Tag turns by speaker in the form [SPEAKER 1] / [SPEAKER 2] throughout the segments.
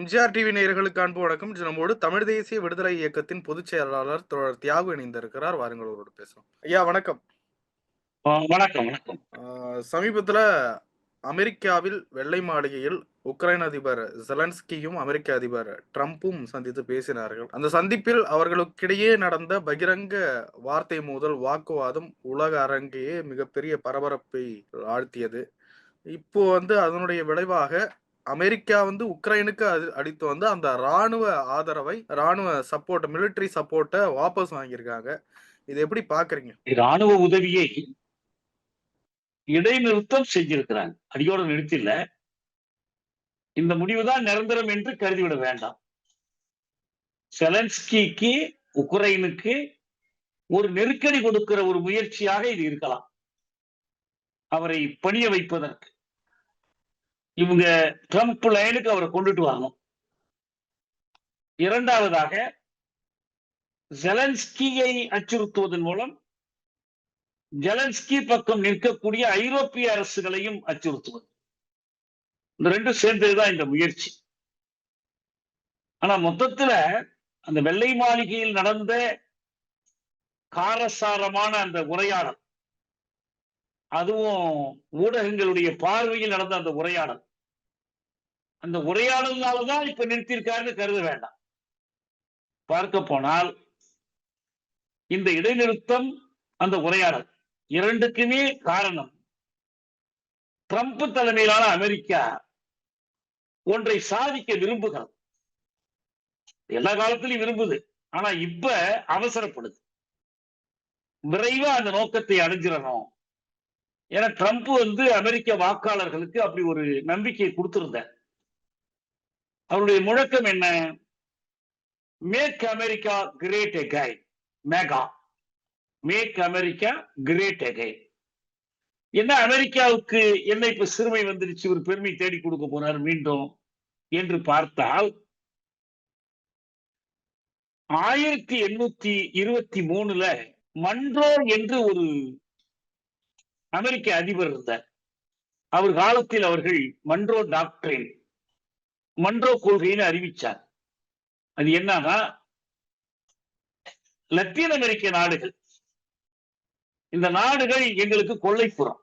[SPEAKER 1] MGR TV நேயர்களுக்கு அன்பு வணக்கம். நம்மோடு தமிழ் தேசிய விடுதலை இயக்கத்தின் பொதுச் செயலாளர் தோழர் தியாகு இணைந்திருக்கிறார். வாருங்கள் அவரோடு பேசுவோம். ஐயா வணக்கம்.
[SPEAKER 2] வணக்கம் வணக்கம்.
[SPEAKER 1] சமீபத்துல அமெரிக்காவில் வெள்ளை மாளிகையில் உக்ரைன் அதிபர் ஜெலன்ஸ்கியும் அமெரிக்க அதிபர் ட்ரம்ப்பும் சந்தித்து பேசினார்கள். அந்த சந்திப்பில் அவர்களுக்கிடையே நடந்த பகிரங்க வார்த்தை மோதல் வாக்குவாதம் உலக அரங்கையே மிகப்பெரிய பரபரப்பை ஆழ்த்தியது. இப்போ வந்து அதனுடைய விளைவாக அமெரிக்கா வந்து உக்ரைனுக்கு அடித்து வந்து அந்த ராணுவ ஆதரவை ராணுவ சப்போர்ட் மிலிட்டரி சப்போர்ட்டை வாபஸ் வாங்கியிருக்காங்க. இது எப்படி பாக்குறீங்க?
[SPEAKER 2] ராணுவ உதவியை இடைநிறுத்தம் செஞ்சிருக்கிறாங்க. அடியோட நிறுத்தில இந்த முடிவுதான் நிரந்தரம் என்று கருதிவிட வேண்டாம். செலன்ஸ்கிக்கு உக்ரைனுக்கு ஒரு நெருக்கடி கொடுக்கிற ஒரு முயற்சியாக இது இருக்கலாம். அவரை பணிய வைப்பதற்கு. இவங்க ட்ரம்ப் லைனுக்கு அவரை கொண்டுட்டு வரணும். இரண்டாவதாக ஜெலன்ஸ்கியை அச்சுறுத்துவதன் மூலம் ஜெலன்ஸ்கி பக்கம் நிற்கக்கூடிய ஐரோப்பிய அரசுகளையும் அச்சுறுத்துவது. இந்த ரெண்டும் சேர்ந்ததுதான் இந்த முயற்சி. ஆனா மொத்தத்துல அந்த வெள்ளை மாளிகையில் நடந்த காரசாரமான அந்த உரையாடல் அதுவும் ஊடகங்களுடைய பார்வையில் நடந்த அந்த உரையாடல் அந்த உரையாடல்னாலதான் இப்ப நிறுத்தியிருக்காருன்னு கருத வேண்டாம். பார்க்க போனால் இந்த இடைநிறுத்தம் அந்த உரையாடல் இரண்டுக்குமே காரணம். ட்ரம்ப் தலைமையிலான அமெரிக்கா ஒன்றை சாதிக்க விரும்புகிறது. எல்லா காலத்திலையும் விரும்புது. ஆனா இப்ப அவசரப்படுது. விரைவா அந்த நோக்கத்தை அடைஞ்சிடணும். ஏன்னா ட்ரம்ப் வந்து அமெரிக்க வாக்காளர்களுக்கு அப்படி ஒரு நம்பிக்கையை கொடுத்திருந்தார். அவருடைய முழக்கம் என்ன? Make America great again MAGA make America great again என்ன அமெரிக்காவுக்கு என்ன இப்ப சிறுமை வந்துருச்சு? ஒரு பெருமை தேடி கொடுக்க போறார் மீண்டும் என்று பார்த்தால் ஆயிரத்தி எண்ணூத்தி இருபத்தி மூணுல மன்றோ என்று ஒரு அமெரிக்க அதிபர் இருந்தார். அவர் காலத்தில் அவர்கள் மன்றோ டாக்டரின் மன்றோ கொள்கைன்னு அறிவிச்சார். அது என்னன்னா லத்தீன் அமெரிக்க நாடுகள். இந்த நாடுகள் எங்களுக்கு கொள்ளைப்புறம்.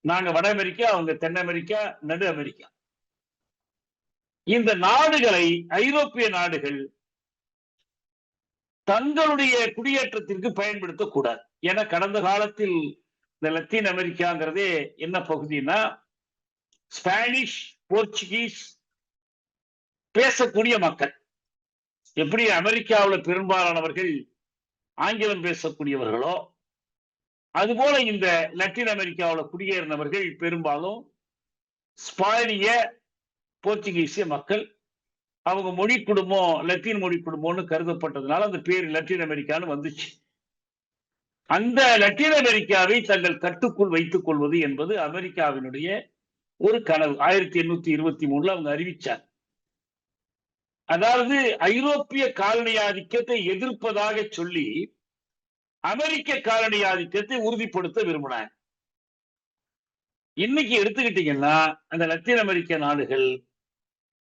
[SPEAKER 2] நாங்க வட அமெரிக்கா அவங்க தென் அமெரிக்கா நடு அமெரிக்கா. இந்த நாடுகளை ஐரோப்பிய நாடுகள் தங்களுடைய குடியேற்றத்திற்கு பயன்படுத்தக்கூடாது ஏன்னா கடந்த காலத்தில் இந்த லத்தீன் அமெரிக்காங்கிறதே என்ன பகுதினா ஸ்பானிஷ் போர்ச்சுகீஸ் பேசக்கூடிய மக்கள். எப்படி அமெரிக்காவில் பெரும்பாலானவர்கள் ஆங்கிலம் பேசக்கூடியவர்களோ அதுபோல இந்த லத்தீன் அமெரிக்காவில் குடியேறினவர்கள் பெரும்பாலும் ஸ்பானிய போர்ச்சுகீசிய மக்கள். அவங்க மொழி குடும்பம் லத்தீன் மொழி குடும்பம்னு கருதப்பட்டதுனால அந்த பேர் லத்தீன் அமெரிக்கான்னு வந்துச்சு. அந்த லத்தீன் அமெரிக்காவை தங்கள் கட்டுக்குள் வைத்துக் கொள்வது என்பது அமெரிக்காவினுடைய ஒரு கனவு. ஆயிரத்தி எண்ணூத்தி இருபத்தி மூணுல அவங்க அறிவிச்சார் அதாவது ஐரோப்பிய காலனி ஆதிக்கத்தை எதிர்ப்பதாக சொல்லி அமெரிக்க காலனி ஆதிக்கத்தை உறுதிப்படுத்த விரும்பினாங்க இன்னைக்கு எடுத்துக்கிட்டீங்கன்னா அந்த லத்தீன் அமெரிக்க நாடுகள்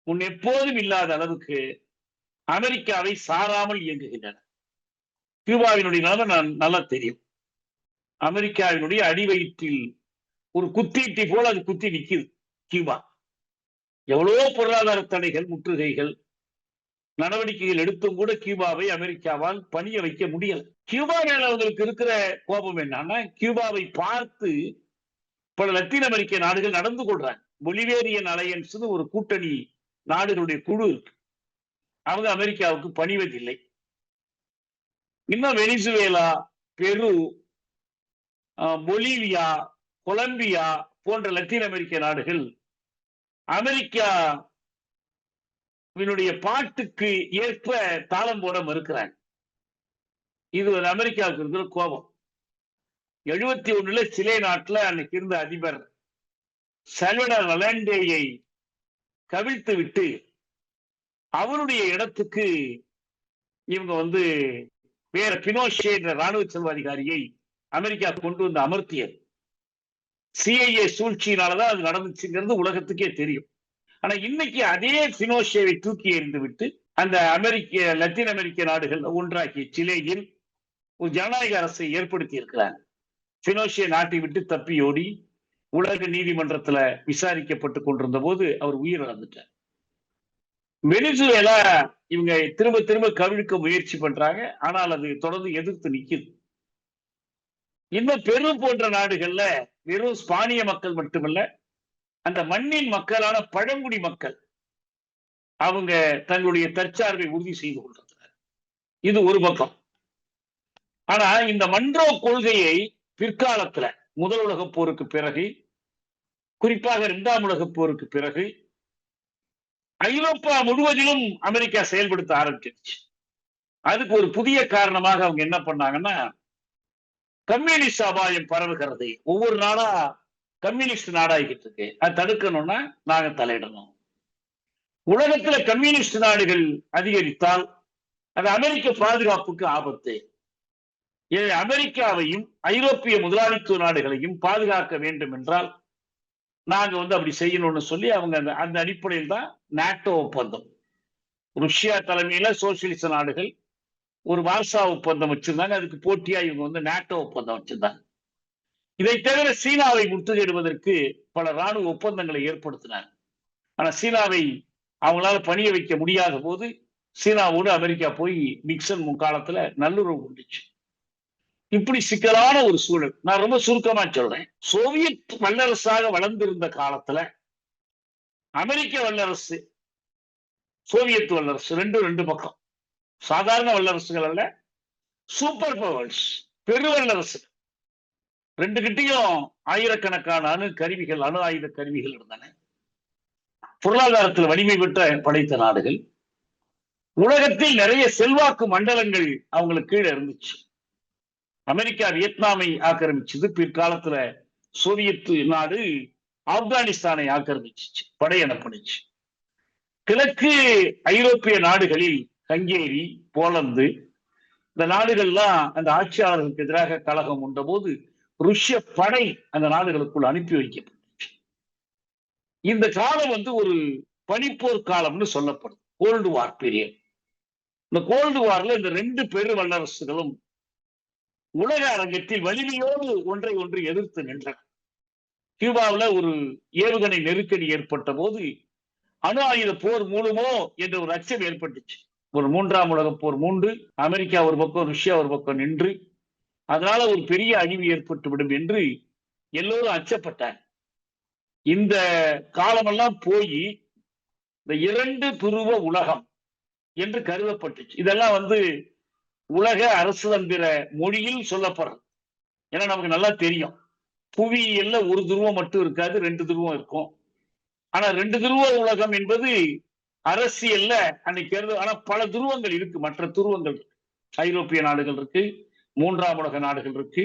[SPEAKER 2] முன் எப்போதும் இல்லாத அளவுக்கு அமெரிக்காவை சாராமல் இயங்குகின்றன. கியூபாவினுடைய நிலைமை நான் நல்லா தெரியும். அமெரிக்காவினுடைய அடிவயிற்றில் ஒரு குத்தீட்டி போல அது குத்தி நிக்குது. கியூபா. எவ்வளவோ பொருளாதார தடைகள் முற்றுகைகள் நடவடிக்கைகள் எடுத்தும் கூட கியூபாவை அமெரிக்காவால் பணிய வைக்க முடியல. கியூபா மேல அவங்களுக்கு இருக்கிற கோபம் என்னன்னா கியூபாவை பார்த்து பல லத்தீன் அமெரிக்க நாடுகள் நடந்து கொள்றாங்க. பொலிவேரியன் அலையன்ஸ் ஒரு கூட்டணி நாடுகளுடைய குழு இருக்கு. அவங்க அமெரிக்காவுக்கு பணிவதில்லை இன்னும் வெனிசுவேலா பெரு பொலிவியா கொலம்பியா போன்ற லத்தீன் அமெரிக்க நாடுகள் அமெரிக்கா இவனுடைய பாட்டுக்கு ஏற்ப தாளம் போட மறுக்கிறாங்க. இது ஒரு அமெரிக்காவுக்கு இருக்கிற கோபம். எழுபத்தி ஒண்ணுல சிலே நாட்டுல அன்னைக்கு இருந்த அதிபர் சல்வடர் வலண்டேயை கவிழ்த்து விட்டு அவருடைய இடத்துக்கு இவங்க வந்து வேற பினோஷே என்ற ராணுவ செல்வாதிகாரியை அமெரிக்கா கொண்டு வந்து அமர்த்தியது. சிஐஏ சூழ்ச்சியினாலதான் அது நடந்துச்சுங்கிறது உலகத்துக்கே தெரியும். ஆனா இன்னைக்கு அதே பினோஷேவை தூக்கி எறிந்து விட்டு அந்த அமெரிக்க லத்தீன் அமெரிக்க நாடுகள் ஒன்றாக்கிய சிலேயில் ஒரு ஜனநாயக அரசை ஏற்படுத்தி இருக்கிறாங்க. பினோஷே நாட்டை விட்டு தப்பியோடி உலக நீதிமன்றத்துல விசாரிக்கப்பட்டு கொண்டிருந்த போது அவர் உயிர் இழந்துட்டார் வெனிசுவேலா இவங்க திரும்ப திரும்ப கவிழ்க்க முயற்சி பண்றாங்க. ஆனால் அது தொடர்ந்து எதிர்த்து நிக்குது. இன்னும் பெரு போன்ற நாடுகள்ல வெறும் ஸ்பானிய மக்கள் மட்டுமல்ல அந்த மண்ணின் மக்களான பழங்குடி மக்கள் அவங்க தங்களுடைய தற்சார்பை உறுதி செய்து கொண்டிருக்கிறார் இது ஒரு பக்கம். ஆனா இந்த மன்றோ கொள்கையை பிற்காலத்துல முதல் உலகப் போருக்கு பிறகு குறிப்பாக இரண்டாம் உலகப் போருக்கு பிறகு ஐரோப்பா முழுவதிலும் அமெரிக்கா செயல்படுத்த ஆரம்பிச்சிருச்சு. அதுக்கு ஒரு புதிய காரணமாக அவங்க என்ன பண்ணாங்கன்னா கம்யூனிஸ்ட் அபாயம் பரவுகிறது ஒவ்வொரு நாளா கம்யூனிஸ்ட் நாடாகிட்டு இருக்கு. அதை தடுக்கணும்னா நாங்க தலையிடணும். உலகத்துல கம்யூனிஸ்ட் நாடுகள் அதிகரித்தால் அது அமெரிக்க பாதுகாப்புக்கு ஆபத்து. அமெரிக்காவையும் ஐரோப்பிய முதலாளித்துவ நாடுகளையும் பாதுகாக்க வேண்டும் என்றால் நாங்க வந்து அப்படி செய்யணும்னு சொல்லி அவங்க அந்த அந்த அடிப்படையில் தான் நாட்டோ ஒப்பந்தம். ருஷ்யா தலைமையில சோசியலிச நாடுகள் ஒரு வார்சா ஒப்பந்தம் வச்சிருந்தாங்க. அதுக்கு போட்டியா இவங்க வந்து நாட்டோ ஒப்பந்தம் வச்சிருந்தாங்க. இதை தவிர சீனாவை முற்றுகையிடுவதற்கு பல ராணுவ ஒப்பந்தங்களை ஏற்படுத்தினார். ஆனா சீனாவை அவங்களால பணிய வைக்க முடியாத போது சீனாவோடு அமெரிக்கா போய் நிக்சன் முன்காலத்துல நல்லுறவு கொண்டுச்சு. இப்படி சிக்கலான ஒரு சூழல். நான் ரொம்ப சுருக்கமா சொல்றேன். சோவியத் வல்லரசாக வளர்ந்திருந்த காலத்துல அமெரிக்க வல்லரசு சோவியத் வல்லரசு ரெண்டும் ரெண்டு பக்கம். சாதாரண வல்லரசுகள் அல்ல சூப்பர் பவர்ஸ் பெருவல்லரசுகள் ரெண்டு கிட்டையும் ஆயிரக்கணக்கான அணு கருவிகள் அணு ஆயுத கருவிகள் இருந்தன. பொருளாதாரத்தில் வலிமை பெற்ற படைத்த நாடுகள். உலகத்தில் நிறைய செல்வாக்கு மண்டலங்கள் அவங்களுக்கு கீழே இருந்துச்சு. அமெரிக்கா வியட்நாமை ஆக்கிரமிச்சது. பிற்காலத்துல சோவியத் நாடு ஆப்கானிஸ்தானை ஆக்கிரமிச்சிச்சு படையெனப்படுச்சு கிழக்கு ஐரோப்பிய நாடுகளில் ஹங்கேரி போலந்து இந்த நாடுகள்லாம் அந்த ஆட்சியாளர்களுக்கு எதிராக கழகம் உண்ட போது ருஷ்ய படை அந்த நாடுகளுக்குள் அனுப்பி வைக்கப்பட்டுச்சு இந்த காலம் வந்து ஒரு பனிப்போர் காலம்னு சொல்லப்படும். கோல்டு வார் பீரியட் இந்த கோல்டு வார்ல இந்த ரெண்டு பெரு வல்லரசுகளும் உலக அரங்கத்தில் வலிமையோடு ஒன்றை ஒன்று எதிர்த்து நின்றன. கியூபாவில் ஒரு ஏவுகணை நெருக்கடி ஏற்பட்ட போது அணு ஆயுத போர் மூலமோ என்ற ஒரு அச்சம் ஏற்பட்டுச்சு. ஒரு மூன்றாம் உலக போர் மூன்று அமெரிக்கா ஒரு பக்கம் ருஷ்யா ஒரு பக்கம் நின்று அதனால ஒரு பெரிய அழிவு ஏற்பட்டு விடும் என்று எல்லோரும் அச்சப்பட்டாங்க இந்த காலமெல்லாம் போய் இந்த இரண்டு துருவ உலகம் என்று கருதப்பட்டுச்சு. இதெல்லாம் வந்து உலக அரசுதந்திர மொழியில் சொல்லப்படுறது ஏன்னா நமக்கு நல்லா தெரியும். புவியியல்ல ஒரு துருவம் மட்டும் இருக்காது ரெண்டு துருவம் இருக்கும். ஆனா ரெண்டு துருவ உலகம் என்பது அரசியல்ல அன்னைக்கு ஆனா பல துருவங்கள் இருக்கு. மற்ற துருவங்கள் ஐரோப்பிய நாடுகள் இருக்கு மூன்றாம் உலக நாடுகள் இருக்கு.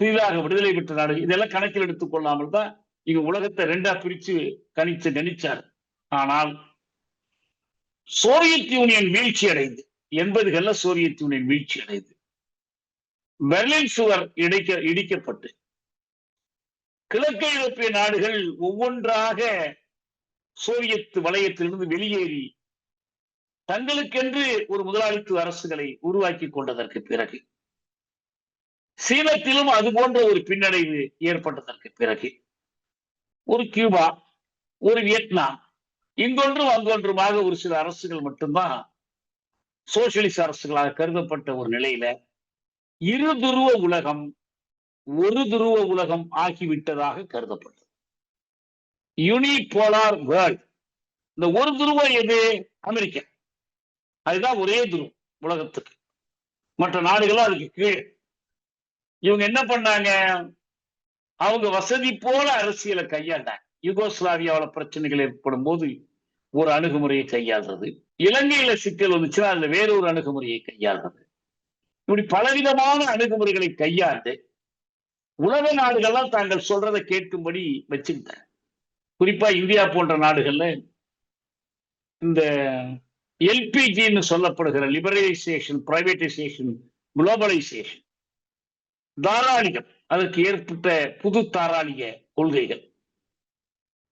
[SPEAKER 2] புதிதாக விடுதலை பெற்ற நாடுகள். இதெல்லாம் கணக்கில் எடுத்துக் கொள்ளாமல் தான் இங்க உலகத்தை ரெண்டா பிரிச்சு கணிச்சு கணிச்சார் ஆனால் சோவியத் யூனியன் வீழ்ச்சி அடைந்து எண்பதுகள்ல சோவியத் யூனியன் வீழ்ச்சி அடைந்து பெர்லின் சுவர் இடிக்க இடிக்கப்பட்டு கிழக்கு ஐரோப்பிய நாடுகள் ஒவ்வொன்றாக சோவியத் வலயத்திலிருந்து வெளியேறி தங்களுக்கென்று ஒரு முதலாளித்துவ அரசுகளை உருவாக்கி கொண்டதற்கு பிறகு சீனத்திலும் அது போன்ற ஒரு பின்னடைவு ஏற்பட்டதற்கு பிறகு ஒரு கியூபா ஒரு வியட்நாம் இங்கொன்றும் அங்கொன்றுமாக ஒரு சில அரசுகள் மட்டும்தான் சோசியலிச அரசுகளாக கருதப்பட்ட ஒரு நிலையில இரு துருவ உலகம் ஒரு துருவ உலகம் ஆகிவிட்டதாக கருதப்பட்டது. யூனிபோலார் வேர்ல்ட் இந்த ஒரு துருவம் எது? அமெரிக்கா. அதுதான் ஒரே துருவம் உலகத்துக்கு. மற்ற நாடுகளும் அதுக்கு கீழே. இவங்க என்ன பண்ணாங்க? அவங்க வசதி போல அரசியலை கையாண்டாங்க. யுகோஸ்லாவியாவில் பிரச்சனைகள் ஏற்படும் போது ஒரு அணுகுமுறையை கையாள்றது. இலங்கையில சிக்கல் வந்துச்சுன்னா அதுல வேறொரு அணுகுமுறையை கையாள்றது. இப்படி பலவிதமான அணுகுமுறைகளை கையாண்டு உலக நாடுகள்லாம் தாங்கள் சொல்றதை கேட்கும்படி வச்சுக்கிட்டாங்க. குறிப்பா இந்தியா போன்ற நாடுகள்ல இந்த எல்பிஜின்னு சொல்லப்படுகிற லிபரலைசேஷன் பிரைவேட்டைசேஷன் குளோபலைசேஷன் தாராளிகள். அதற்கு ஏற்பட்ட புது தாராளிக கொள்கைகள்.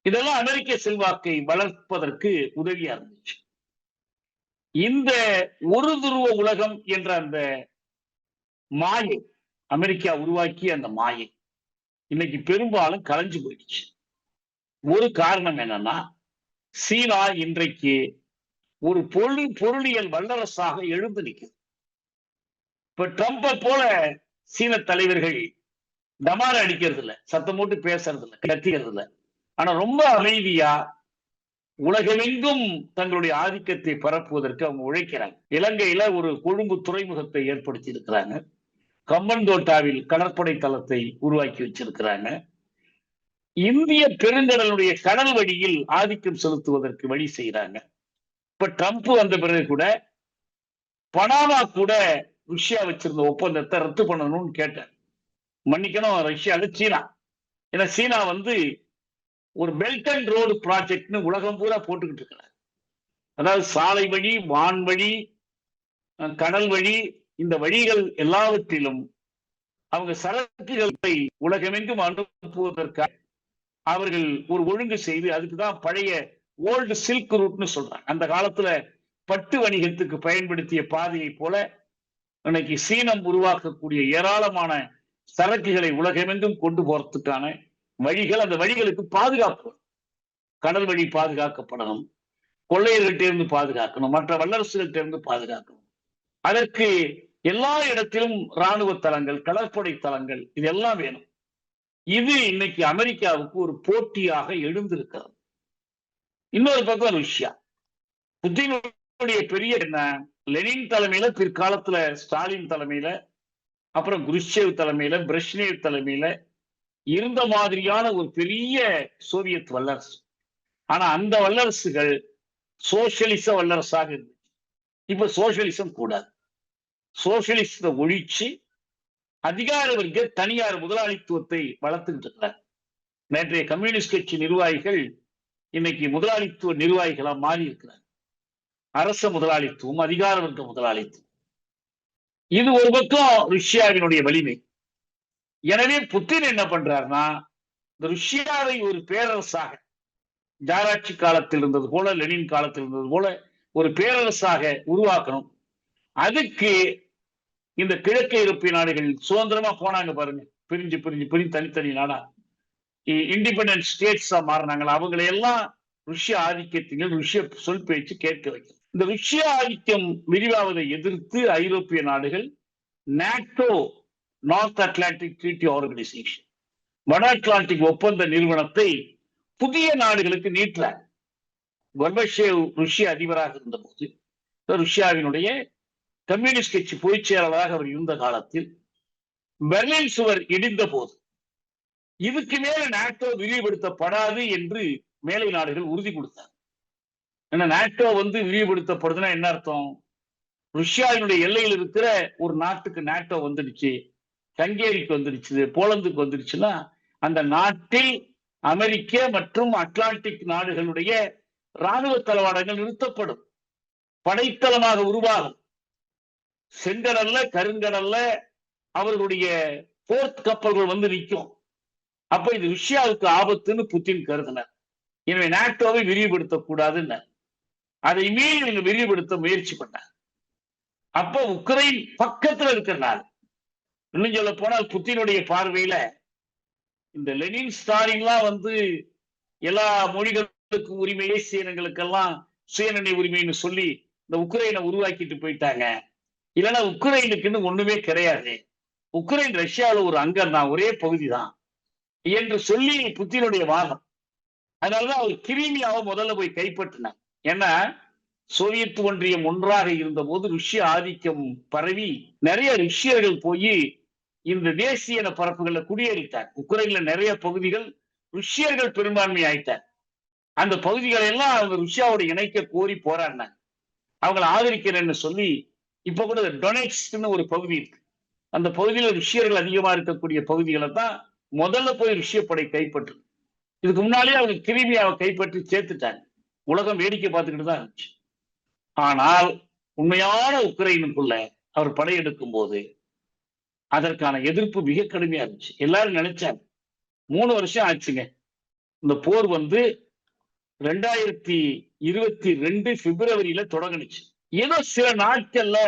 [SPEAKER 2] இதெல்லாம் அமெரிக்க செல்வாக்கை வளர்ப்பதற்கு உதவியா இருந்துச்சு. இந்த ஒரு துருவ உலகம் என்ற அந்த மாயை அமெரிக்கா உருவாக்கிய அந்த மாயை இன்னைக்கு பெரும்பாலும் கலைஞ்சு போயிடுச்சு. ஒரு காரணம் என்னன்னா சீனா இன்றைக்கு ஒரு பொருள் பொருளியல் வல்லரசாக எழுந்து நிற்குது இப்ப ட்ரம்ப போல சீன தலைவர்கள் டமார அடிக்கிறது இல்ல சத்தம் போட்டு பேசுறது இல்லை கத்திக்கிறது இல்ல ஆனா ரொம்ப அமைதியா உலகமெங்கும் தங்களுடைய ஆதிக்கத்தை பரப்புவதற்கு அவங்க உழைக்கிறாங்க. இலங்கையில ஒரு கொழும்பு துறைமுகத்தை ஏற்படுத்தி இருக்கிறாங்க கம்பன்தோட்டாவில் கடற்படை தளத்தை உருவாக்கி வச்சிருக்கிறாங்க. இந்திய பெருங்கடலுடைய கடல் வழியில் ஆதிக்கம் செலுத்துவதற்கு வழி செய்யறாங்க இப்ப ட்ரம்ப் வந்த பிறகு கூட பனாமா கூட ருஷ்யா வச்சிருந்த ஒப்பந்தத்தை ரத்து பண்ணணும்னு கேட்டேன். மன்னிக்கணும் ரஷ்யால சீனா. ஏன்னா சீனா வந்து ஒரு பெல்ட் அண்ட் ரோடு ப்ராஜெக்ட்னு உலகம் பூரா போட்டுக்கிட்டு இருக்கிறார் அதாவது சாலை வழி வான் வழி கடல் வழி இந்த வழிகள் எல்லாவற்றிலும் அவங்க சரக்குகளை உலகமெங்கும் அனுப்புவதற்காக அவர்கள் ஒரு ஒழுங்கு செய்து அதுக்கு தான் பழைய ஓல்டு சில்க் ரூட்னு சொல்றாங்க. அந்த காலத்துல பட்டு வணிகத்துக்கு பயன்படுத்திய பாதையை போல இன்னைக்கு சீனம் உருவாக்கக்கூடிய ஏராளமான சரக்குகளை உலகமெங்கும் கொண்டு போறதுக்கான வழிகள் அந்த வழிகளுக்கு பாதுகாப்பு. கடல் வழி பாதுகாக்கப்படணும். கொள்ளையர்கிட்டிருந்து பாதுகாக்கணும். மற்ற வல்லரசுகள்கிட்ட இருந்து பாதுகாக்கணும். அதற்கு எல்லா இடத்திலும் ராணுவ தளங்கள் கடற்படை தளங்கள் இதெல்லாம் வேணும். இது இன்னைக்கு அமெரிக்காவுக்கு ஒரு போட்டியாக எழுந்திருக்கிறது. இன்னொரு பக்கம் ருஷ்யா. புத்தினுடைய பெரிய என்ன? லெனின் தலைமையில பிற்காலத்துல ஸ்டாலின் தலைமையில அப்புறம் குருஷேவ் தலைமையில பிரஷ்னேவ் தலைமையில இருந்த மாதிரியான ஒரு பெரிய சோவியத் வல்லரசு. ஆனா அந்த வல்லரசுகள் சோசியலிச வல்லரசாக இருந்துச்சு. இப்ப சோசியலிசம் கூடாது. சோசியலிசத்தை ஒழிச்சு அதிகார வர்க்க தனியார் முதலாளித்துவத்தை வளர்த்துக்கிட்டு இருக்கிறார் நேற்றைய கம்யூனிஸ்ட் கட்சி நிர்வாகிகள் இன்னைக்கு முதலாளித்துவ நிர்வாகிகளா மாறி இருக்கிறார் அரச முதலாளித்துவம் அதிகார வர்க்க முதலாளித்துவம். இது ஒரு பக்கம் ருஷ்யாவினுடைய வலிமை. எனவே புத்தின் என்ன பண்றாருன்னா இந்த ருஷ்யாவை ஒரு பேரரசாக ஜாராட்சி காலத்தில் இருந்தது போல லெனின் காலத்தில் இருந்தது போல ஒரு பேரரசாக உருவாக்கணும். அதுக்கு இந்த கிழக்கு ஐரோப்பிய நாடுகள் சுதந்திரமா போனாங்க பாருங்க. பிரிஞ்சு பிரிஞ்சு பிரிஞ்சு தனித்தனி நாடா. இண்டிபெண்டன்ட் ஸ்டேட்ஸா மாறினாங்களா? அவங்களை எல்லாம் ருஷ்ய ஆதிக்கத்தின் ருஷ்ய சொல் பேச்சு கேட்க வைக்கும். இந்த ருஷ்ய ஆதிக்கம் விரிவாவதை எதிர்த்து ஐரோப்பிய நாடுகள் NATO north Atlantic treaty organization வட அட்லாண்டிக் ஒப்பந்த நிறுவனத்தை புதிய நாடுகளுக்கு நீட்டுறாங்க கொர்பஷேவ் ருஷ்ய அதிபராக இருந்தபோது ருஷ்யாவினுடைய கம்யூனிஸ்ட் கட்சி பொதுச் செயலாளராக அவர் இருந்த காலத்தில் பெர்லின் சுவர் இடிந்த போது இதுக்கு மேல நாட்டோ விரிவுபடுத்தப்படாது என்று மேலை நாடுகள் உறுதி கொடுத்தார். ஏன்னா நாட்டோ வந்து விரிவுபடுத்தப்படுதுன்னா என்ன அர்த்தம்? ருஷ்யாவினுடைய எல்லையில் இருக்கிற ஒரு நாட்டுக்கு நாட்டோ வந்துடுச்சு ஹங்கேரிக்கு வந்துடுச்சு போலந்துக்கு வந்துடுச்சுன்னா அந்த நாட்டில் அமெரிக்க மற்றும் அட்லாண்டிக் நாடுகளுடைய ராணுவ தளவாடங்கள் நிறுத்தப்படும். படைத்தளமாக உருவாகும். செங்கடல்ல கருங்கடல்ல அவர்களுடைய போர்த் கப்பல்கள் வந்து நிற்கும். அப்ப இது ருஷ்யாவுக்கு ஆபத்துன்னு புத்தின் கருதினார். எனவே நாட்டோவை விரிவுபடுத்தக்கூடாதுன்னு அதை மீறி நீங்க விரிவுபடுத்த முயற்சி பண்ண அப்ப உக்ரைன் பக்கத்துல இருக்கிற நாடு இன்னும் சொல்ல போனால் புத்தினுடைய பார்வையில இந்த லெனின் ஸ்டாலின்லாம் வந்து எல்லா மொழிகளுக்கும் உரிமையை சீனங்களுக்கெல்லாம் சுயநினை உரிமைன்னு சொல்லி இந்த உக்ரைனை உருவாக்கிட்டு போயிட்டாங்க. இல்லைன்னா உக்ரைனுக்குன்னு ஒண்ணுமே கிடையாது. உக்ரைன் ரஷ்யாவில் ஒரு அங்கம் தான் ஒரே பகுதி தான் என்று சொல்லி புத்தினுடைய வாதம். அதனாலதான் அவர் கிரீமியாவை முதல்ல போய் கைப்பற்றினார். ஏன்னா சோவியத் ஒன்றியம் ஒன்றாக இருந்த போது ருஷ்ய ஆதிக்கம் பரவி நிறைய ருஷ்யர்கள் போய் இந்த தேசிய பரப்புகளை பரப்புகள்ல குடியேறிட்டார். உக்ரைன்ல நிறைய பகுதிகள் ருஷ்யர்கள் பெரும்பான்மை ஆயிட்டார். அந்த பகுதிகளை எல்லாம் அவங்க ருஷ்யாவோட இணைக்க கோரி போராடினாங்க. அவங்களை ஆதரிக்கிறேன்னு சொல்லி இப்ப கூட டொனெட்ஸ்க்னு ஒரு பகுதி இருக்கு. அந்த பகுதியில ருஷ்யர்கள் அதிகமா இருக்கக்கூடிய பகுதிகளை தான் முதல்ல போய் ருஷ்ய படை கைப்பற்று இதுக்கு முன்னாலே அவங்க கிரிமியாவை கைப்பற்றி சேர்த்துட்டாங்க. உலகம் வேடிக்கை பார்த்துக்கிட்டு தான் இருந்துச்சு. ஆனால் உண்மையான உக்ரைனுக்குள்ள அவர் படையெடுக்கும் போது அதற்கான எதிர்ப்பு மிக கடுமையா இருந்துச்சு. எல்லாரும் நினைச்சாங்க மூணு வருஷம் ஆச்சுங்க. இந்த போர் வந்து ரெண்டாயிரத்தி இருபத்தி ரெண்டு பிப்ரவரியில தொடங்குனுச்சு. ஏதோ சில நாட்கள்ல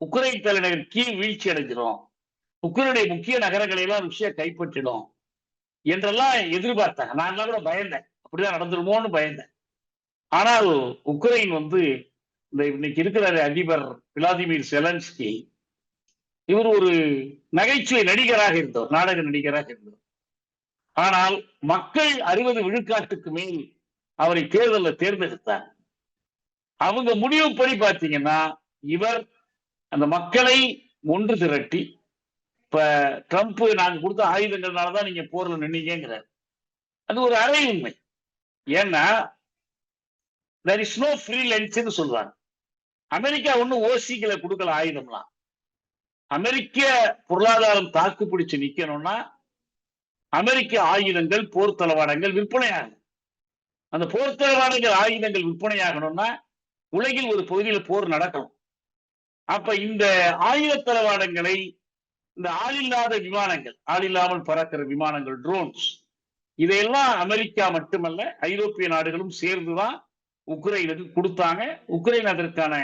[SPEAKER 2] உக்ரைன் தலைநகர் கீழ் வீழ்ச்சி அடைஞ்சிரும். உக்ரைனுடைய முக்கிய நகரங்களை எல்லாம் ருஷ்யா கைப்பற்றிடும் என்றெல்லாம் எதிர்பார்த்தாங்க. நான் கூட பயந்தேன். அப்படிதான் நடந்துருமோன்னு பயந்தேன். ஆனால் உக்ரைன் வந்து இந்த இன்னைக்கு இருக்கிற அதிபர் விளாதிமிர் செலன்ஸ்கி இவர் ஒரு நகைச்சுவை நடிகராக இருந்தவர் நாடக நடிகராக இருந்தவர். ஆனால் மக்கள் அறுபது விழுக்காட்டுக்கு மேல் அவரை தேர்தலில் தேர்ந்தெடுத்தார். அவங்க முடிவுப்படி பார்த்தீங்கன்னா இவர் அந்த மக்களை ஒன்று திரட்டி இப்ப ட்ரம்ப் நாங்க கொடுத்த ஆயுதங்கள்னாலதான் நீங்க போர்ல நின்னீங்கிறார் அது ஒரு அரை உண்மை. ஏன்னா there இஸ் நோ ஃப்ரீ லென்ஸ்ன்னு சொல்றாங்க. அமெரிக்கா ஒன்றும் ஓசிகளை கொடுக்கல ஆயுதம்லாம். அமெரிக்க பொருளாதாரம் தாக்கு பிடிச்சு நிக்கணும்னா அமெரிக்க ஆயுதங்கள் போர் தளவாடங்கள் விற்பனையாகும். அந்த போர் தளவாடங்கள் ஆயுதங்கள் விற்பனையாகணும்னா உலகில் ஒரு பகுதியில் போர் நடக்கணும். அப்ப இந்த ஆயுத தளவாடங்களை இந்த ஆளில்லாத விமானங்கள் ஆளில்லாமல் பறக்கிற விமானங்கள் ட்ரோன்ஸ் இதையெல்லாம் அமெரிக்கா மட்டுமல்ல ஐரோப்பிய நாடுகளும் சேர்ந்துதான் உக்ரைனுக்கு கொடுத்தாங்க. உக்ரைன் அதற்கான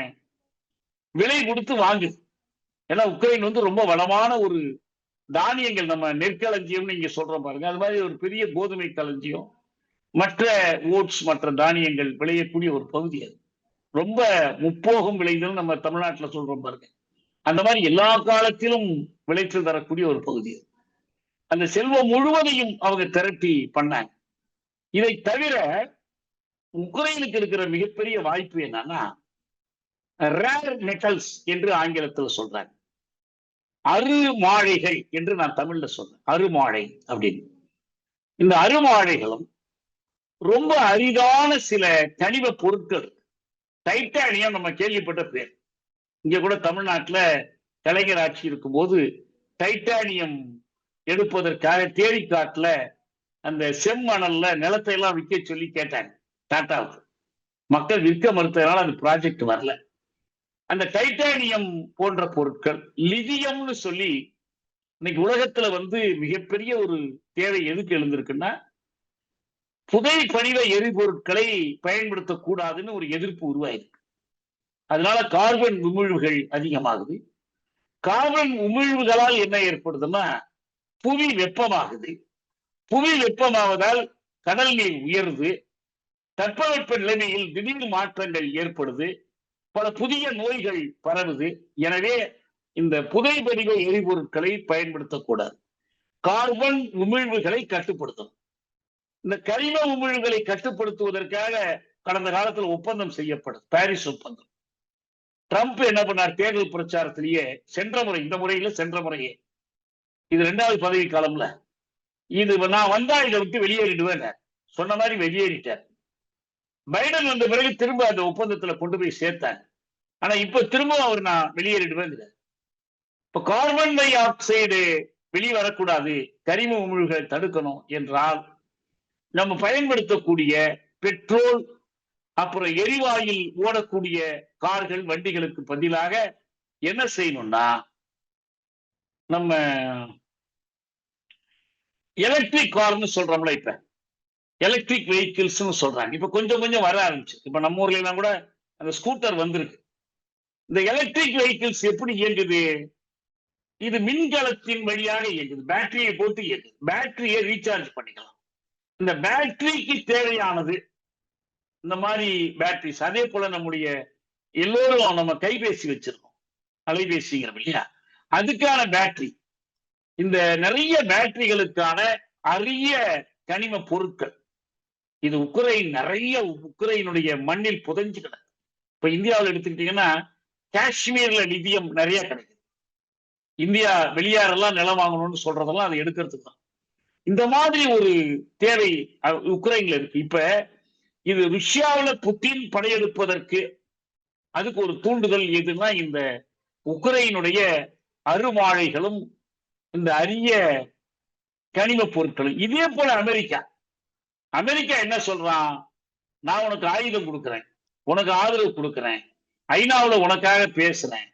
[SPEAKER 2] விலை கொடுத்து வாங்குது ஏன்னா உக்ரைன் வந்து ரொம்ப வளமான ஒரு தானியங்கள் நம்ம நெற்களஞ்சியம்னு இங்க சொல்றோம் பாருங்க. அது மாதிரி ஒரு பெரிய கோதுமை களஞ்சியம். மற்ற ஓட்ஸ் மற்ற தானியங்கள் விளையக்கூடிய ஒரு பகுதி அது. ரொம்ப முப்போகம் விளைதல் நம்ம தமிழ்நாட்டுல சொல்றோம் பாருங்க. அந்த மாதிரி எல்லா காலத்திலும் விளைச்சல் தரக்கூடிய ஒரு பகுதி அது. அந்த செல்வம் முழுவதையும் அவங்க திரட்டி பண்ணாங்க. இதை தவிர உக்ரைனுக்கு இருக்கிற மிகப்பெரிய வாய்ப்பு என்னன்னா ரேர் மெட்டல்ஸ் என்று ஆங்கிலத்தில் சொல்றாங்க. அருமாழைகள் என்று நான் தமிழ்ல சொல்றேன். அருமாழை அப்படின்னு. இந்த அருமாழைகளும் ரொம்ப அரிதான சில கனிம பொருட்கள். டைட்டானியம் நம்ம கேள்விப்பட்ட பேர். இங்க கூட தமிழ்நாட்டுல கலைஞர் ஆட்சி இருக்கும்போது டைட்டானியம் எடுப்பதற்காக தேடிக்காட்டுல அந்த செம்மணல்ல நிலத்தை எல்லாம் விற்க சொல்லி கேட்டாங்க. டாட்டாவுக்கு. மக்கள் விற்க மறுத்ததுனால அந்த ப்ராஜெக்ட் வரல. அந்த டைட்டானியம் போன்ற பொருட்கள் லிதியம்னு சொல்லி இன்னைக்கு உலகத்துல வந்து மிகப்பெரிய ஒரு தேவை எதுக்கு எழுந்திருக்குன்னா புதை படிவ எரிபொருட்களை பயன்படுத்தக்கூடாதுன்னு ஒரு எதிர்ப்பு உருவாயிருக்கு. அதனால கார்பன் உமிழ்வுகள் அதிகமாகுது. கார்பன் உமிழ்வுகளால் என்ன ஏற்படுதுன்னா புவி வெப்பமாகுது. புவி வெப்பமாவதால் கடல் நீர் உயர்வு தட்பவெப்ப நிலைமையில் திடீர் மாற்றங்கள் ஏற்படுது. பல புதிய நோய்கள் பரவுது. எனவே இந்த புதை படிவ எரிபொருட்களை பயன்படுத்தக்கூடாது. கார்பன் உமிழ்வுகளை கட்டுப்படுத்தணும். இந்த கரிம உமிழ்வுகளை கட்டுப்படுத்துவதற்காக கடந்த காலத்தில் ஒப்பந்தம் செய்யப்படும் பாரிஸ் ஒப்பந்தம். ட்ரம்ப் என்ன பண்ணார்? தேர்தல் பிரச்சாரத்திலேயே சென்ற முறை இந்த முறையில சென்ற முறையே இது ரெண்டாவது பதவி காலம்ல. இது நான் வந்தா இதை விட்டு வெளியேறிடுவேன். சொன்ன மாதிரி வெளியேறிட்டார் பைடன் வந்த பிறகு திரும்ப அந்த ஒப்பந்தத்துல கொண்டு போய் சேர்த்தேன். ஆனா இப்ப திரும்ப அவர் நான் வெளியேறிடுவேன். இப்ப கார்பன் டை ஆக்சைடு வெளியே வரக்கூடாது. கரிம உமிழ்வுகளை தடுக்கணும் என்றால் நம்ம பயன்படுத்தக்கூடிய பெட்ரோல் அப்புறம் எரிவாயில் ஓடக்கூடிய கார்கள் வண்டிகளுக்கு பதிலாக என்ன செய்யணும்னா நம்ம எலக்ட்ரிக் கார்னு சொல்றோம்ல இப்ப. எலக்ட்ரிக் வெஹிக்கிள்ஸ்னு சொல்றாங்க. இப்ப கொஞ்சம் கொஞ்சம் வர ஆரம்பிச்சு. இப்ப நம்ம ஊர்ல எல்லாம் கூட அந்த ஸ்கூட்டர் வந்திருக்கு. இந்த எலக்ட்ரிக் வெஹிக்கிள்ஸ் எப்படி இயங்குது? இது மின்கலத்தின் வழியாக இயங்குது. பேட்டரியை போட்டு இயங்குது. பேட்டரியை ரீசார்ஜ் பண்ணிக்கலாம். இந்த பேட்டரிக்கு தேவையானது இந்த மாதிரி பேட்டரிஸ் அதே போல நம்முடைய எல்லோரும் நம்ம கைபேசி வச்சிருக்கோம். அலைபேசிங்கிறோம் இல்லையா? அதுக்கான பேட்டரி இந்த நிறைய பேட்டரிகளுக்கான அரிய கனிம பொருட்கள். இது உக்ரைன் நிறைய உக்ரைனுடைய மண்ணில் புதைஞ்சு கிடக்கு இப்ப இந்தியாவில் எடுத்துக்கிட்டீங்கன்னா காஷ்மீர்ல நிதியம் நிறைய கிடைக்குது. இந்தியா வெளியாரெல்லாம் நிலம் வாங்கணும்னு சொல்றதெல்லாம் அதை எடுக்கிறதுக்கு தான். இந்த மாதிரி ஒரு தேவை உக்ரைன்ல இருக்கு. இப்ப இது ருஷ்யாவுல புத்தின் படையெடுப்பதற்கு அதுக்கு ஒரு தூண்டுதல் எதுன்னா இந்த உக்ரைனுடைய அருமாழைகளும் இந்த அரிய கனிம பொருட்களும். இதே போல அமெரிக்கா. அமெரிக்கா என்ன சொல்றான்? நான் உனக்கு ஆயுதம் கொடுக்குறேன். உனக்கு ஆதரவு கொடுக்குறேன். ஐநாவில் உனக்காக பேசுறேன்.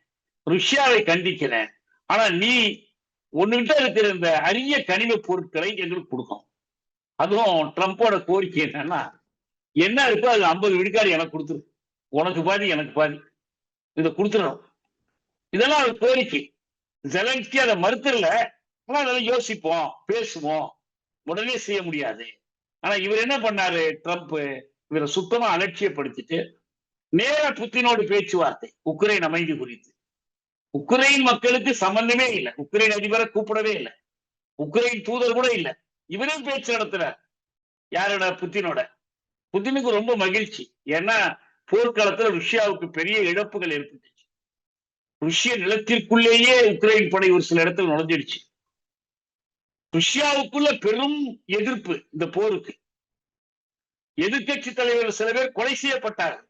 [SPEAKER 2] ருஷ்யாவை கண்டிக்கிறேன். ஆனா நீ உன்கிட்ட இருக்கிற இந்த அரிய கனிம பொருட்களை எங்களுக்கு கொடுக்கும் அதுவும் ட்ரம்ப்போட கோரிக்கை என்னன்னா என்ன இருக்கோ அது ஐம்பது விழுக்காடு எனக்கு கொடுத்துரு. உனக்கு பாதி எனக்கு பாதி. இதை கொடுத்துடணும். இதெல்லாம் ஒரு கோரிக்கை. ஜெலன்ஸ்கி அதை மறுத்துடல. ஆனா அதெல்லாம் யோசிப்போம் பேசுவோம். உடனே செய்ய முடியாது. ஆனா இவர் என்ன பண்ணாரு? ட்ரம்ப் இவரை சுத்தமா அலட்சியப்படுத்திட்டு நேர புத்தினோடு பேச்சுவார்த்தை உக்ரைன் அமைதி குறித்து. உக்ரைன் மக்களுக்கு சம்பந்தமே இல்லை. உக்ரைன் அதிபரை கூப்பிடவே இல்லை. உக்ரைன் தூதர் கூட இல்லை. இவரே பேச்சு நடத்துறார். யாரோட? புத்தினோட. புத்தினுக்கு ரொம்ப மகிழ்ச்சி. ஏன்னா போர்க்களத்துல ருஷ்யாவுக்கு பெரிய இழப்புகள் இருக்குது ருஷ்ய நிலத்திற்குள்ளேயே உக்ரைன் படை ஒரு சில இடத்துல நுழைஞ்சிடுச்சு. ருஷ்யாவுக்குள்ள பெரும் எதிர்ப்பு இந்த போருக்கு. எதிர்கட்சி தலைவர் சில பேர் கொலை செய்யப்பட்டார்கள்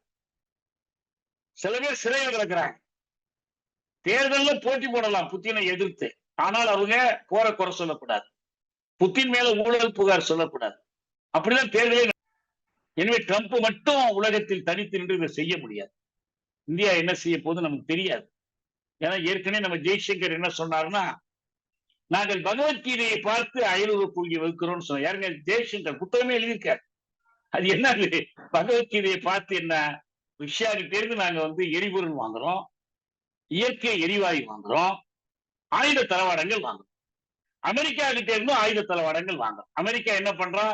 [SPEAKER 2] சில பேர் சிறையில் கிடக்கிறாங்க. தேர்தலில் போட்டி போடலாம் புத்தினை எதிர்த்து. ஆனால் அவங்க போற குறை சொல்லக்கூடாது. புத்தின் மேல ஊழல் புகார் சொல்லக்கூடாது. அப்படிதான் தேர்தலே எனவே ட்ரம்ப் மட்டும் உலகத்தில் தனித்து நின்று இதை செய்ய முடியாது. இந்தியா என்ன செய்ய போகுது நமக்கு தெரியாது. ஏன்னா ஏற்கனவே நம்ம ஜெய்சங்கர் என்ன சொன்னாருன்னா நாங்கள் பகவத்கீதையை பார்த்து அயலுறு கொள்கை வகுக்கிறோம்னு சொன்னோம். யாருங்க? ஜெய்சங்கர் புத்தகமே எழுதியிருக்காரு. அது என்னது? பகவத்கீதையை பார்த்து என்ன? ருஷ்யாவுக்கு இருந்து நாங்க வந்து எரிபொருள் வாங்குறோம் இயற்கை எரிவாயு வாங்குறோம் ஆயுத தளவாடங்கள் வாங்குறோம். அமெரிக்கா கிட்ட இருந்தும் ஆயுத தளவாடங்கள் வாங்குறோம். அமெரிக்கா என்ன பண்றா?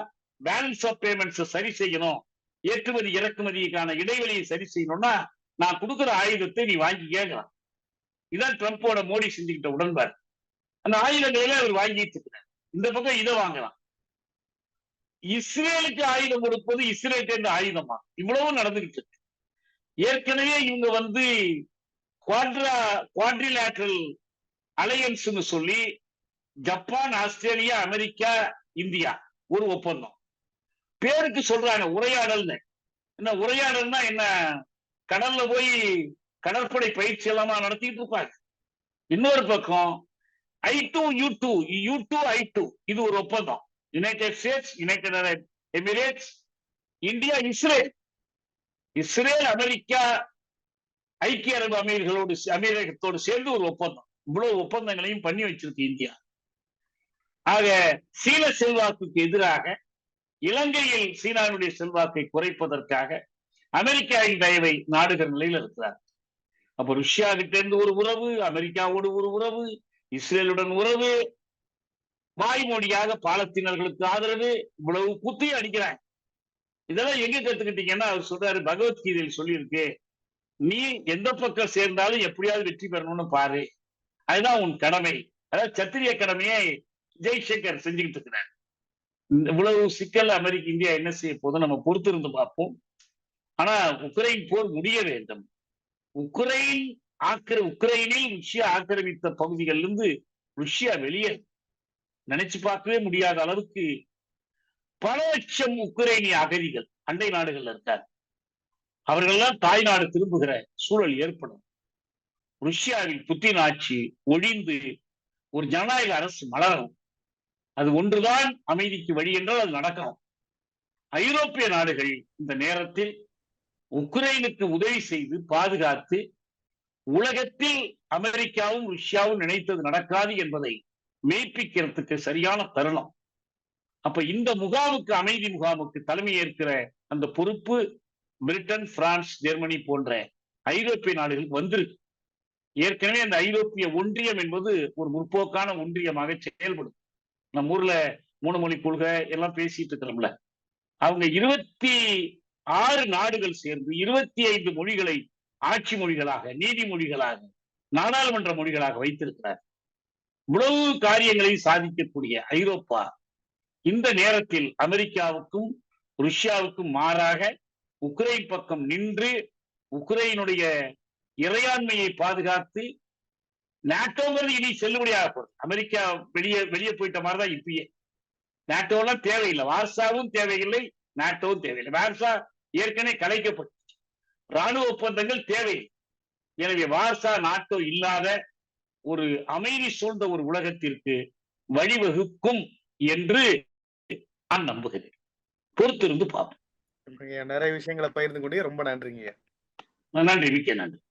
[SPEAKER 2] பேலன்ஸ் ஆஃப் பேமெண்ட்ஸ் சரி செய்யணும். ஏற்றுமதி இறக்குமதிக்கான இடைவெளியை சரி செய்யணும்னா நான் கொடுக்குற ஆயுதத்தை நீ வாங்கி கேட்கலாம் இதான் ட்ரம்ப்போட மோடி செஞ்சுக்கிட்ட உடன்பாடு. அந்த ஆயுதங்களை அவர் வாங்கிட்டு இருக்கிறார். இந்த பக்கம் இதை வாங்கலாம். இஸ்ரேலுக்கு ஆயுதம் கொடுப்பது இஸ்ரேல் சேர்ந்த ஆயுதமா? இவ்வளவு நடந்துகிட்டு இருக்கு. ஏற்கனவே இவங்க வந்து குவாட்ரா குவாட்ரிலேட்ரல் அலையன்ஸ்னு சொல்லி ஜப்பான் ஆஸ்திரேலியா அமெரிக்கா இந்தியா ஒரு ஒப்பந்தம். பேருக்கு சொல்றாங்க உரையாடல்னு. என்ன உரையாடல்னா என்ன? கடல்ல போய் கடற்படை பயிற்சி எல்லாமா நடத்திட்டு இருப்பாங்க. இன்னொரு பக்கம் I two U two U two I two இது ஒரு ஒப்பந்தம். United States United Arab Emirates India Israel Israel America ஐக்கிய அரபு அமீர்களோடு அமீரகத்தோடு சேர்ந்து ஒரு ஒப்பந்தம். இவ்வளவு ஒப்பந்தங்களையும் பண்ணி வச்சிருக்கு இந்தியா. ஆக சீன செல்வாக்குக்கு எதிராக இலங்கையில் சீனாவுடைய செல்வாக்கை குறைப்பதற்காக அமெரிக்காவின் தயவை நாடுகிற நிலையில் இருக்கிறார் அப்ப ருஷ்யா கிட்ட இருந்து ஒரு உறவு அமெரிக்காவோடு ஒரு உறவு இஸ்ரேலுடன் உறவு. வாய்மொழியாக பாலஸ்தீனர்களுக்கு ஆதரவு இவ்வளவு குத்தி அடிக்கிறாங்க இதெல்லாம் எங்க கத்துக்கிட்டீங்கன்னா அவர் சொல்றாரு பகவத்கீதையில் சொல்லியிருக்கு. நீ எந்த பக்கம் சேர்ந்தாலும் எப்படியாவது வெற்றி பெறணும்னு பாரு. அதுதான் உன் கடமை. அதாவது சத்திரிய கடமையை ஜெய்சங்கர் செஞ்சுக்கிட்டு இருக்கிறார். இந்த இவ்வளவு சிக்கல் அமெரிக்க இந்தியா என்ன செய்ய போதும் நம்ம பொறுத்திருந்து பார்ப்போம். ஆனா உக்ரைன் போர் முடிய வேண்டும். உக்ரைன் ஆக்கிர உக்ரைனில் ருஷ்யா ஆக்கிரமித்த பகுதிகளிலிருந்து ருஷ்யா வெளியே நினைச்சு பார்க்கவே முடியாத அளவுக்கு பல லட்சம் உக்ரைனிய அகதிகள் அண்டை நாடுகள்ல இருக்கார் அவர்கள்லாம் தாய்நாடு திரும்புகிற சூழல் ஏற்படும். ருஷ்யாவில் புத்தின் ஆட்சி ஒழிந்து ஒரு ஜனநாயக அரசு மலரும் அது ஒன்றுதான் அமைதிக்கு வழி என்றால் அது நடக்கணும் ஐரோப்பிய நாடுகள் இந்த நேரத்தில் உக்ரைனுக்கு உதவி செய்து பாதுகாத்து உலகத்தில் அமெரிக்காவும் ருஷ்யாவும் நினைத்தது நடக்காது என்பதை மெய்ப்பிக்கிறதுக்கு சரியான தருணம். அப்ப இந்த முகாமுக்கு அமைதி முகாமுக்கு தலைமை ஏற்கிற அந்த பொறுப்பு பிரிட்டன் பிரான்ஸ் ஜெர்மனி போன்ற ஐரோப்பிய நாடுகளுக்கு வந்திருக்கு. ஏற்கனவே அந்த ஐரோப்பிய ஒன்றியம் என்பது ஒரு முற்போக்கான ஒன்றியமாக செயல்படும். நம்ம ஊர்ல மூணு மொழி கொள்கை எல்லாம் பேசிட்டு இருக்கிறோம்ல. அவங்க இருபத்தி ஆறு நாடுகள் சேர்ந்து இருபத்தி ஐந்து மொழிகளை ஆட்சி மொழிகளாக நீதிமொழிகளாக நாடாளுமன்ற மொழிகளாக வைத்திருக்கிறார். இவ்வளவு காரியங்களை சாதிக்கக்கூடிய ஐரோப்பா இந்த நேரத்தில் அமெரிக்காவுக்கும் ருஷ்யாவுக்கும் மாறாக உக்ரைன் பக்கம் நின்று உக்ரைனுடைய இறையாண்மையை பாதுகாத்து நாட்டோங்கிறது இனி செல்லுபடியாக போகுது. அமெரிக்கா வெளியே வெளியே போயிட்ட மாதிரி தான் இப்பயே. நாட்டோலாம் தேவையில்லை. வார்சாவும் தேவையில்லை நாட்டோவும் தேவையில்லை. வார்சா ஏற்கனவே கலைக்கப்பட்டு ராணுவ ஒப்பந்தங்கள் தேவை. எனவே வார்சா நாட்டோ இல்லாத ஒரு அமைதி சூழ்ந்த ஒரு உலகத்திற்கு வழிவகுக்கும் என்று நான் நம்புகிறேன். பொறுத்திருந்து பார்ப்போம்.
[SPEAKER 1] நிறைய விஷயங்களை பகிர்ந்து கொண்டே ரொம்ப நன்றிங்க
[SPEAKER 2] நன்றி. மிக்க நன்றி.